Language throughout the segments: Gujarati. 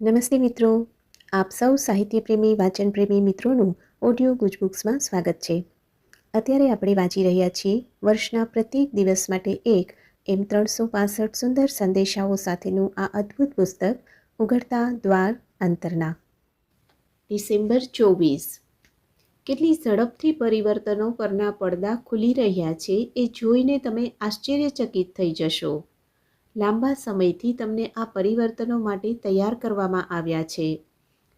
નમસ્તે મિત્રો. આપ સૌ સાહિત્યપ્રેમી, વાચનપ્રેમી મિત્રોનું ઓડિયો ગુજબુક્સમાં સ્વાગત છે. અત્યારે આપણે વાંચી રહ્યા છીએ વર્ષના પ્રત્યેક દિવસ માટે એક એમ ત્રણસો પાસઠ સુંદર સંદેશાઓ સાથેનું આ અદ્ભુત પુસ્તક, ઉઘડતા દ્વાર અંતરના. ડિસેમ્બર ચોવીસ. કેટલી ઝડપથી પરિવર્તનો પરના પડદા ખુલી રહ્યા છે એ જોઈને તમે આશ્ચર્યચકિત થઈ જશો. લાંબા સમયથી તમને આ પરિવર્તનો માટે તૈયાર કરવામાં આવ્યા છે.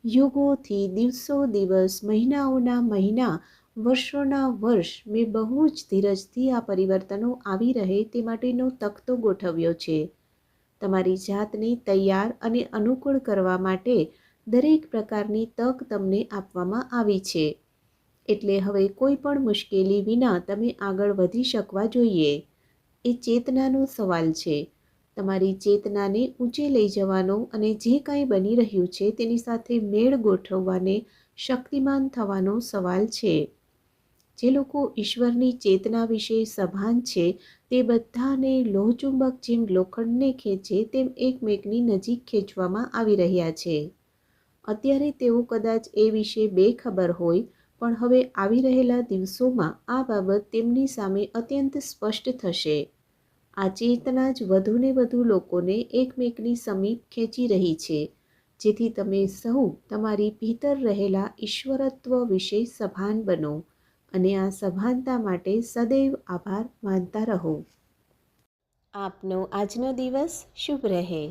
યુગોથી દિવસો દિવસ, મહિનાઓના મહિના, વર્ષોના વર્ષ, મેં બહુ જ ધીરજથી આ પરિવર્તનો આવી રહે તે માટેનો તખતો ગોઠવ્યો છે. તમારી જાતને તૈયાર અને અનુકૂળ કરવા માટે દરેક પ્રકારની તક તમને આપવામાં આવી છે. એટલે હવે કોઈ પણ મુશ્કેલી વિના તમે આગળ વધી શકવા જોઈએ. એ ચેતનાનો સવાલ છે. તમારી ચેતનાને ઊંચે લઈ જવાનો અને જે કાંઈ બની રહ્યું છે તેની સાથે મેળ ગોઠવવાને શક્તિમાન થવાનો સવાલ છે. જે લોકો ઈશ્વરની ચેતના વિશે સભાન છે, તે બધાને લોહચુંબક જેમ લોખંડને ખેંચે તેમ એકમેકની નજીક ખેંચવામાં આવી રહ્યા છે. અત્યારે તેઓ કદાચ એ વિશે બેખબર હોય, પણ હવે આવી રહેલા દિવસોમાં આ બાબત તેમની સામે અત્યંત સ્પષ્ટ થશે. આ ચેતના જ વધુને વધુ લોકોને એકમેકની સમીપ ખેંચી રહી છે, જેથી તમે સહુ તમારી ભીતર રહેલા ઈશ્વરત્વ વિશે સભાન બનો અને આ સભાનતા માટે સદૈવ આભાર માનતા રહો. આપનો આજનો દિવસ શુભ રહે.